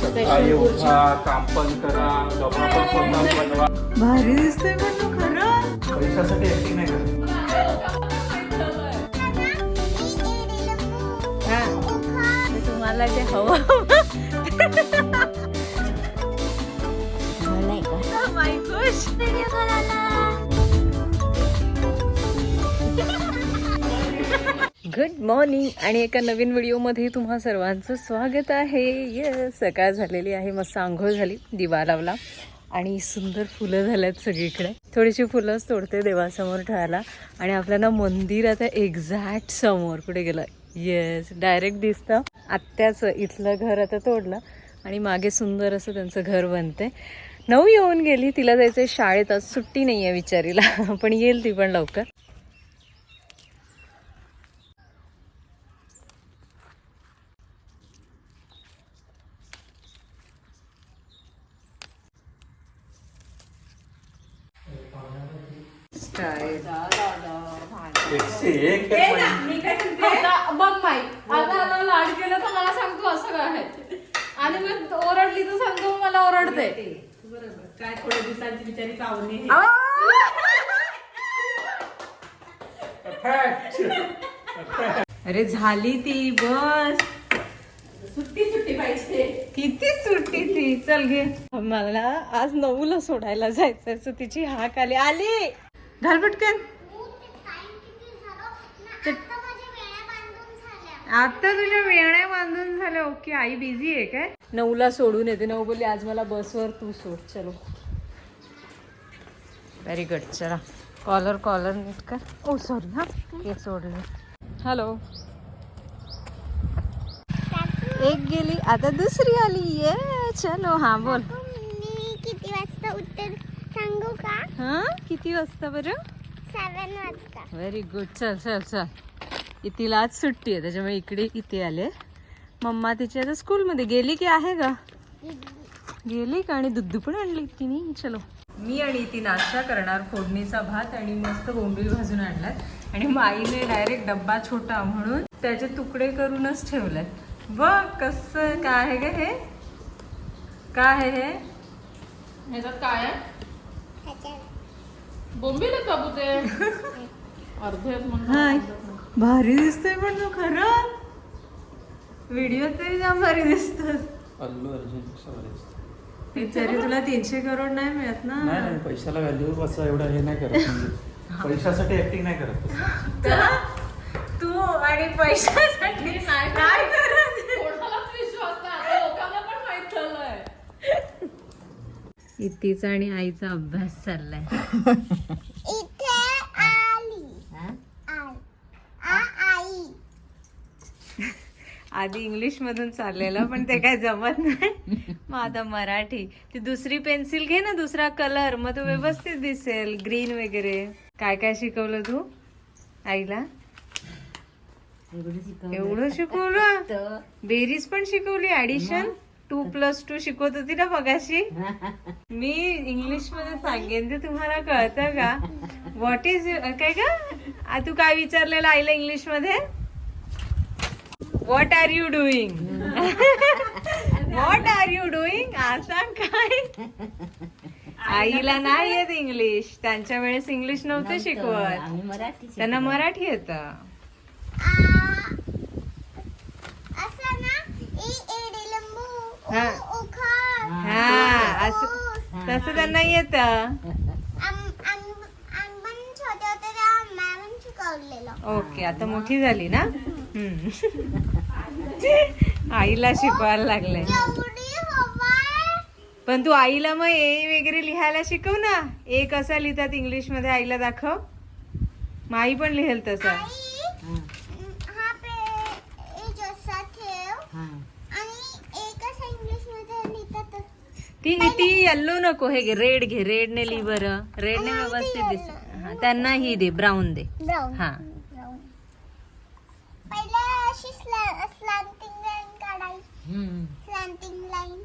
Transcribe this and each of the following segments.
सकाळी उठा काम पण करा डबा पण स्वतः बनवा. भारी दिसतोय पण तू खरं पैशासाठी ऍक्टिंग नाही करत तर तुम्हाला जे हवं माय खुश गुड मॉर्निंग आणि एका नवीन व्हिडिओमध्ये तुम्हा सर्वांचं स्वागत आहे. ये सकाळ झालेली आहे मस्त आंघोळ झाली दिवा लावला आणि सुंदर फुलं झाल्यात सगळीकडे. थोडीशी फुलंच तोडते देवासमोर ठेवायला आणि आपल्याला मंदिर आता एक्झॅक्ट समोर कुठे गेलं? येस डायरेक्ट दिसतं. आत्याचं इथलं घर आता तोडलं आणि मागे सुंदर असं त्यांचं घर बनते नऊ येऊन गेली तिला जायचं शाळेत आज सुट्टी नाही आहे विचारीला. पण येईल ती पण लवकर. एकशे एक एक आता बघ माई आता आता लाड केलं तर मला सांगतो असं काय आहे. आणि मग ओरडली तर सांगतो मला ओरडते. काय थोड्या दिवसांची बिचारी पाहुणे अरे झाली ती बस. सुट्टी सुट्टी पाहिजे. किती सुट्टी ती? चल घे. मला आज नऊला सोडायला जायचंय सो तिची हाक आली. आली! घाल पटकन. आता तुझ्या वेण्या बांधून झाल्या. ओके आई बिझी आहे काय? नऊला सोडून येते. नऊ बोलली आज मला बसवर तू सोड. चलो. व्हेरी गुड चला. कॉलर कॉलर नीट कर. ओ सॉरी हा. हे सोडले. हॅलो एक गेली आता दुसरी आली. ये चलो. हा बोल. मी किती वाजता उत्तर सांगू का? हा? किती वाजता बरं? सेवन वाजता. व्हेरी गुड चल चल चल. तिला आज सुट्टी आहे त्याच्यामुळे इकडे इथे आले. मम्मा तिची आता स्कूलमध्ये गेली की आहे का गेली का? आणि दुद्धू पण आणली तिने? चलो. मी आणि ती नाश्ता करणार फोडणीचा भात आणि मस्त बोंबील भाजून आणलात आणि माईने डायरेक्ट डब्बा छोटा म्हणून त्याचे तुकडे करूनच ठेवलेत. बघ कसं काय आहे ग हे? काय आहे हे? ह्याच्यात काय आहे? बोंबील बाबू ते. अर्धे हाय. भारी दिसतोय पण तू खरं. व्हिडिओ तरी जाम भारी दिसतोस अल्लू अर्जुन सॉरी बिचारी तुला तीनशे करोड नाही मिळत ना? नाही नाही पैशाला व्हॅल्यू असं एवढं हे नाही करत पैशासाठी ऍक्टिंग नाही करत. का? तू आणि पैशासाठी नाही काय करत कोणालाच विश्वास नाही आता लोकांना पण माहीत झालंय इतीचा आणि आईचा अभ्यास चाललाय. इथे आली. आ आई. आधी इंग्लिश मधून चाललेलं पण ते काय जमत नाही. मग आता मराठी. ती दुसरी पेन्सिल घे ना दुसरा कलर. मग तो व्यवस्थित दिसेल ग्रीन वगैरे. काय काय शिकवलं तू आईला? एवढं शिकवलं? बेरीज पण शिकवली ऍडिशन टू प्लस टू शिकवत होती ना मगाशी? मी इंग्लिशमध्ये सांगेन ते तुम्हाला कळतं का? व्हॉट इज काय का तू काय विचारलेलं आईला इंग्लिशमध्ये? What are you doing what are you doing सांग काय? आईला नाही येत इंग्लिश त्यांच्या वेळेस इंग्लिश नव्हतं शिकवत. त्यांना मराठी येतं आ असं ना ई एडी लिंबू हा. हा असं तसं त्यांना येतं. ओके आता मोठी झाली ना. आईला शिकवायला लागलंय. हवाय. पण तू आईला मग ए वगैरे लिहायला शिकव ना. ए कसा लिहितात इंग्लिशमध्ये आईला दाखव. मग आई पण लिहेल तसं आई हा पे ए जसा ठेव आणि एक असं इंग्लिशमध्ये लिहितात ती ती येल्लो नको हे घे रेड घे रेड ने लिहि बरं. रेड ने व्यवस्थित दिस हा, त्यांना ही दे ब्राऊन दे. ब्राऊन हा. ब्राऊन पहिले अशी स्लॅन्टिंग लाईन काढायची. स्लॅन्टिंग लाईन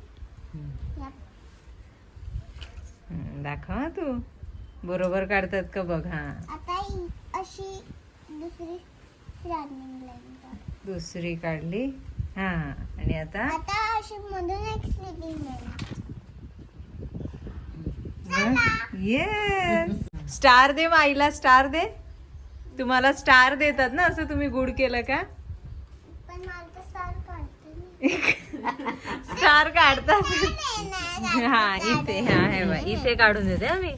हम्म, दाखव हा तू. बरोबर काढतात का बघ हा. आता ही अशी दुसरी लाईन दुसरी काढली. हा आणि आता? आता अशी मधून एक स्लिपिंग लाईन येस स्टार दे माईला स्टार दे. तुम्हाला स्टार देतात ना असं तुम्ही गुड केलं का? पण मला तर स्टार काढते स्टार काढतात हा इथे हा हे बघ इथे काढून देते हा मी.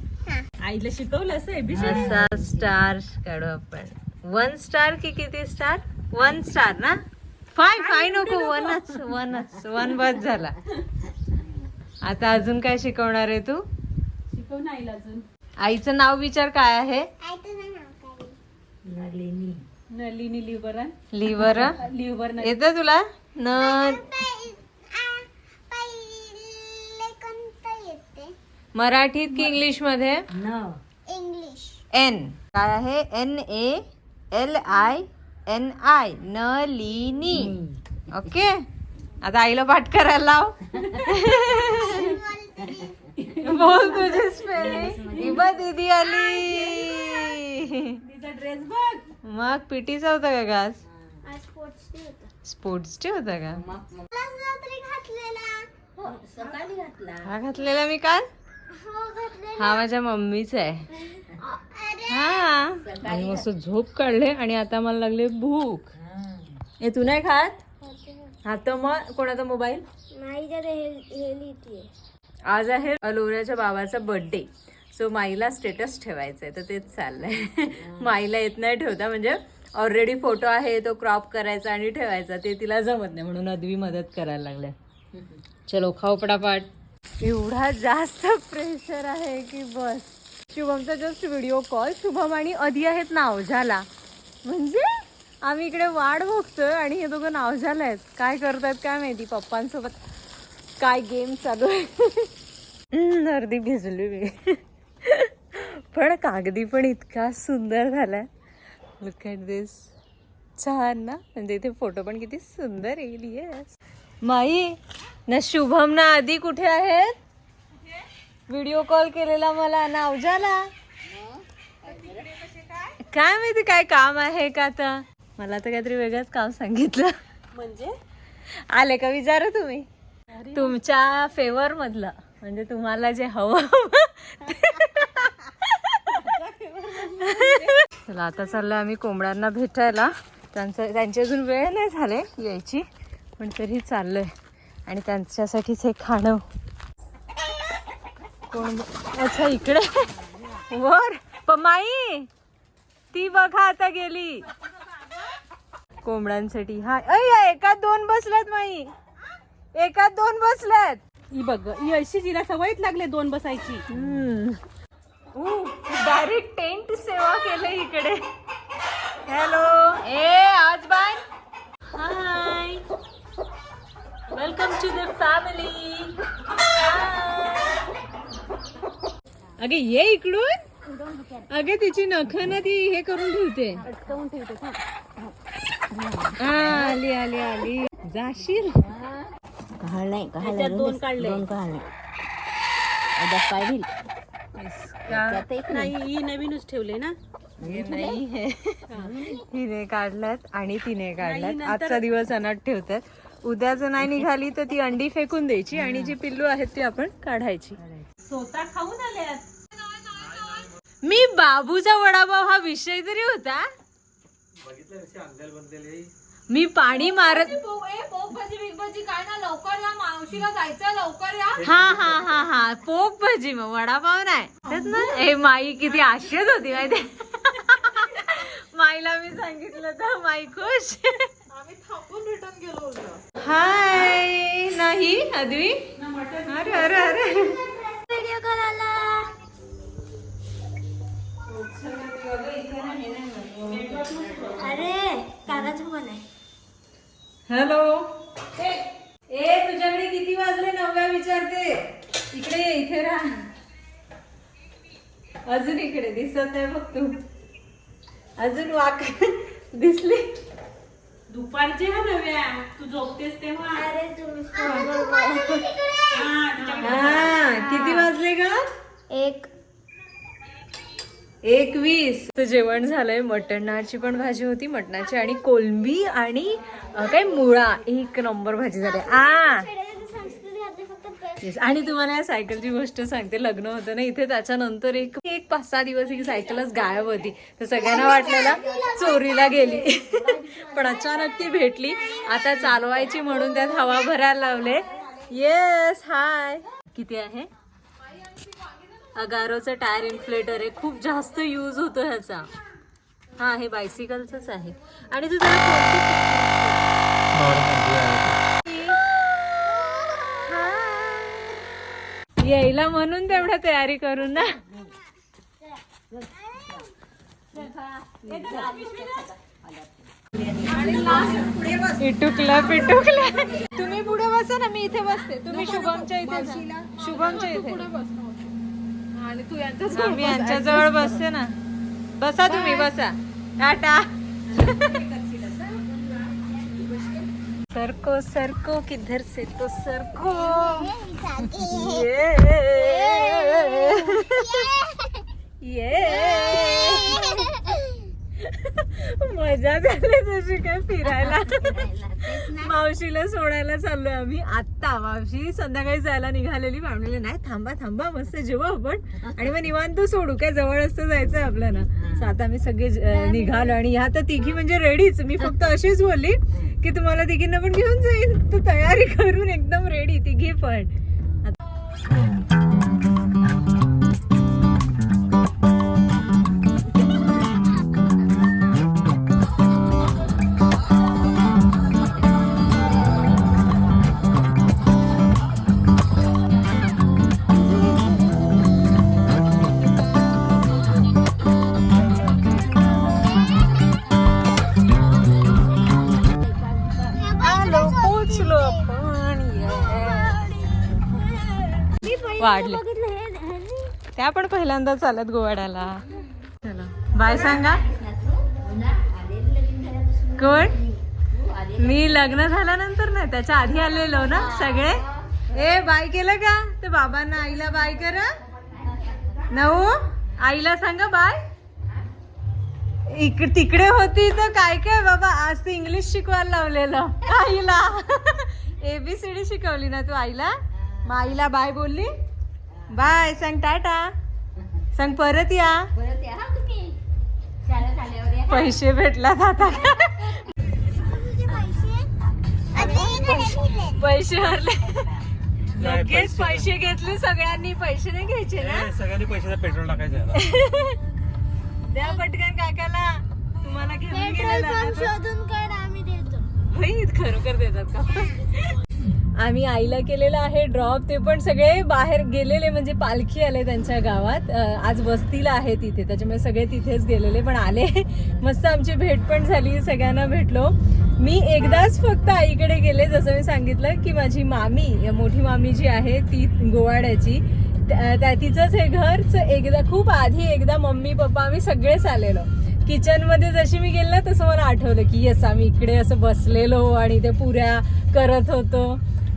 आईला शिकवलं असं एबीसी असा स्टार काढू आपण. वन स्टार की किती स्टार वन स्टार ना? फाय फाय नको वनच वनच वन बस झाला. आता अजून काय शिकवणार आहे तू? ना आईला अजून. आईचं नाव विचार काय आहे? नलिनी. लिव्हर. लिव्हर लिव्हर येतं तुला? न मराठीत की इंग्लिशमध्ये इंग्लिश. एन. काय आहे? N A L I N I. Nalini. Okay. आता आईला पाठ करायला लाव. बोल तुझी स्पेलिंग इबा दीदी आली. तिचा ड्रेस बघ. मग पीटीचा होता का गाज आज स्पोर्ट्स डे होता. स्पोर्ट्स डे होता का? घातलेला. हा घातलेला मी काल? हो हा माझ्या मम्मीचा आहे. अरे. हा. आणि मस्त झोप काढले आणि आता मला लागले भूक. ए तू नाही खात? हा तर मग कोणाचा मोबाईल नाही हे हे आज आहे अलोऱ्याच्या बाबाचा बर्थडे सो माईला स्टेटस ठेवायचा आहे तर तेच चाललंय. माईला येत नाही ठेवता. म्हणजे ऑलरेडी फोटो आहे तो क्रॉप करायचा आणि ठेवायचा. ते तिला जमत नाही म्हणून अद्वी मदत करायला लागल्या. चलो खाऊ पटापट. एवढा जास्त प्रेशर आहे की बस. शुभमचा जस्ट व्हिडिओ कॉल शुभम आणि अधी आहेत नावझाला म्हणजे आम्ही इकडे वाट बघतोय आणि हे दोघं नावझाला आहेत. काय करतायत काय माहिती? पप्पांसोबत काय गेम चालू आहे? अर्धी भिजली मी. पण कागदी पण इतका सुंदर झालाय. लुक ॲट दिस छान ना? म्हणजे इथे फोटो पण किती सुंदर येईल येस माई ना शुभम ना आधी कुठे आहेत? व्हिडिओ कॉल केलेला मला नावजाला काय माहिती काय काम आहे का आता? मला तर काहीतरी वेगळंच काम सांगितलं. म्हणजे? आले का विचारा तुम्ही? तुमच्या फेवर मधलं म्हणजे तुम्हाला जे हवं. चला आता चाललोय आम्ही कोंबड्यांना भेटायला. त्यांचं त्यांची अजून वेळ नाही झाले यायची पण तरी चाललंय. आणि त्यांच्यासाठीच हे खाणं. कोण अच्छा इकडे. वर. पमाई ती बघा आता गेली. कोंबड्यांसाठी. हा अय एका दोन बसलात माई. एकात दोन बसल्यात ही बघ ही अशी तिला सवयच लागले दोन बसायची. डायरेक्ट टेंट सेवा केलं इकडे. हॅलो. ए आज bye hi welcome to the family अगे ये इकडून? अगे तिची नख ना ती हे करून ठेवते. हा, आली आली आली. जाशील त्याच्यात दोन काढले का? नाही ही नवीनच ठेवले ना? हे नाही. हे. हिने काढल्यात आणि तिने काढल्यात. आजचा दिवस अनाथ ठेवतात. उद्या जर नाही निघाली तर ती अंडी फेकून द्यायची आणि जी पिल्लू आहेत ती आपण काढायची. स्वतः खाऊन आल्यात मी बाबूचा वडापाव हा विषय तरी होता. बघितलं कशी अंगल बनलेली मी पाणी मारत काय ना लवकर या मावशीला जायचं लवकर या. हा हा हा हा पोप भाजी मग वडापाव नाही. हे माई किती आश्चर्य होती माहिती माईला मी सांगितलं तर माई खुश. आम्ही थांबून रिटर्न गेलो होतो. हाय नाही अद्वी? अरे अरे अरे. व्हिडिओ करायला अरे कागद पण आहे. हॅलो. ए तुझ्याकडे किती वाजले? नवव्या विचारते इकडे ये इथे राहा. अजून इकडे दिसत नाही बघ तू. अजून वाक दिसली. दुपारचे हा नव्या. तू झोपतेस तेव्हा. अरे हा, हा किती वाजले ग? एक एकवीस. तर जेवण झालंय मटणाची पण भाजी होती मटणाची आणि कोलंबी आणि काय मुळा. एक नंबर भाजी झाली. आ! आणि तुम्हाला या सायकलची गोष्ट सांगते लग्न होतं ना इथे त्याच्यानंतर एक एक पाच सहा दिवस ही सायकलच गायब होती. तर सगळ्यांना वाटलेला चोरीला गेली. पण अचानक ती भेटली. आता चालवायची म्हणून त्यात हवा भरायला लावले. येस हाय किती आहे? अगारोचं टायर इन्फ्लेटर आहे. खूप जास्त यूज होतो ह्याचा. हा हे बायसिकलचंच आहे. आणि तू जरा कोणती यायला म्हणून तेवढा तयारी करून ना. इटुकला पिटुकला. तुम्ही पुढे बसा ना मी इथे बसते. तुम्ही शुभमच्या इथे शुभमच्या इथे. आणि तू यांच्या मी जवळ बसते ना. बसा तुम्ही बसा. टाटा. सरको सरको किधर से तो सरको. ये ये मजा झाली तशी काय फिरायला. मावशीला सोडायला चाललोय आम्ही. आत्ता मावशी संध्याकाळी जायला निघालेली म्हणले नाही थांबा थांबा मस्त जेवू आपण. आणि मग निवांत सोडू. काय जवळ असतं जायचंय आपल्याला. So आता आम्ही सगळे निघालो आणि ह्या तर तिघी म्हणजे रेडीच मी फक्त अशीच बोलली की तुम्हाला तिघींना पण घेऊन जाईन. तर तयारी करून एकदम रेडी तिघी पण. वाढले. त्या पण पहिल्यांदा चालत गोवाड्याला. चला. बाय सांगा. कोण? मी लग्न झाल्यानंतर नाही त्याच्या आधी आलेलो ना सगळे. ए बाय केलं का? तर बाबांना आईला बाय करा. नऊ? आईला सांगा बाय. इक तिकडे होती तर काय काय? बाबा आज ते इंग्लिश शिकवायला लावलेलं. आईला. एबीसीडी शिकवली ना तू आईला? मग आईला बाय बोलली? बाय सांग टाटा. सांग परत या. पैसे भेटलात आता. पैसे हरले. लगेच पैसे घेतले सगळ्यांनी. पैसे नाही घ्यायचे ना. सगळ्यांनी पैशाचा पेट्रोल टाकायचं आहे द्या पटकन काकाला. तुम्हाला घेऊन गेलेला आता. शोधून काढ आम्ही देतो. होय खरोखर देतात का? आम्ही आईला केलेलं आहे ड्रॉप ते पण सगळे बाहेर गेलेले म्हणजे पालखी आले त्यांच्या गावात. आज वस्तीला आहे तिथे त्याच्यामुळे सगळे तिथेच गेलेले पण आले. मस्त आमची भेट पण झाली सगळ्यांना भेटलो. मी एकदाच फक्त आईकडे गेले जसं मी सांगितलं की माझी मामी मोठी मामी जी आहे ती गोवाड्याची. त्या त्या- तिचंच हे घरच एकदा खूप आधी एकदा मम्मी पप्पा आम्ही सगळेच आलेलो. किचनमध्ये जशी मी गेले ना तसं मला आठवलं की येस आम्ही इकडे असं बसलेलो आणि ते पुऱ्या करत होतो.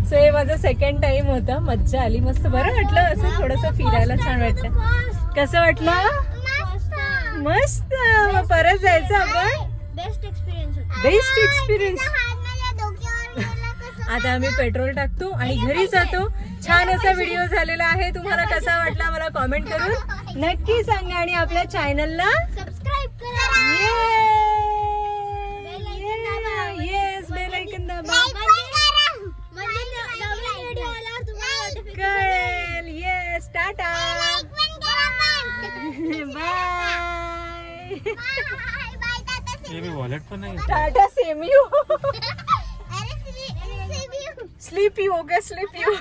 सो हे माझं सेकंड टाइम होतं. मज्जा आली मस्त. बरं वाटलं असं थोडंसं फिरायला छान वाटतं. कसं वाटलं? मस्त. मग परत जायचं आपण? बेस्ट एक्सपिरियन्स होता. बेस्ट एक्सपिरियन्स आता आम्ही पेट्रोल टाकतो आणि घरी जातो. छान असा व्हिडिओ झालेला आहे. तुम्हाला कसा वाटला मला कॉमेंट करून नक्की सांगा आणि आपल्या चॅनलला tata. Bye bye bye tata हे मी वॉलेट पण नाही टाटा सेम यू अरे Shri Shri sleep you okay sleep you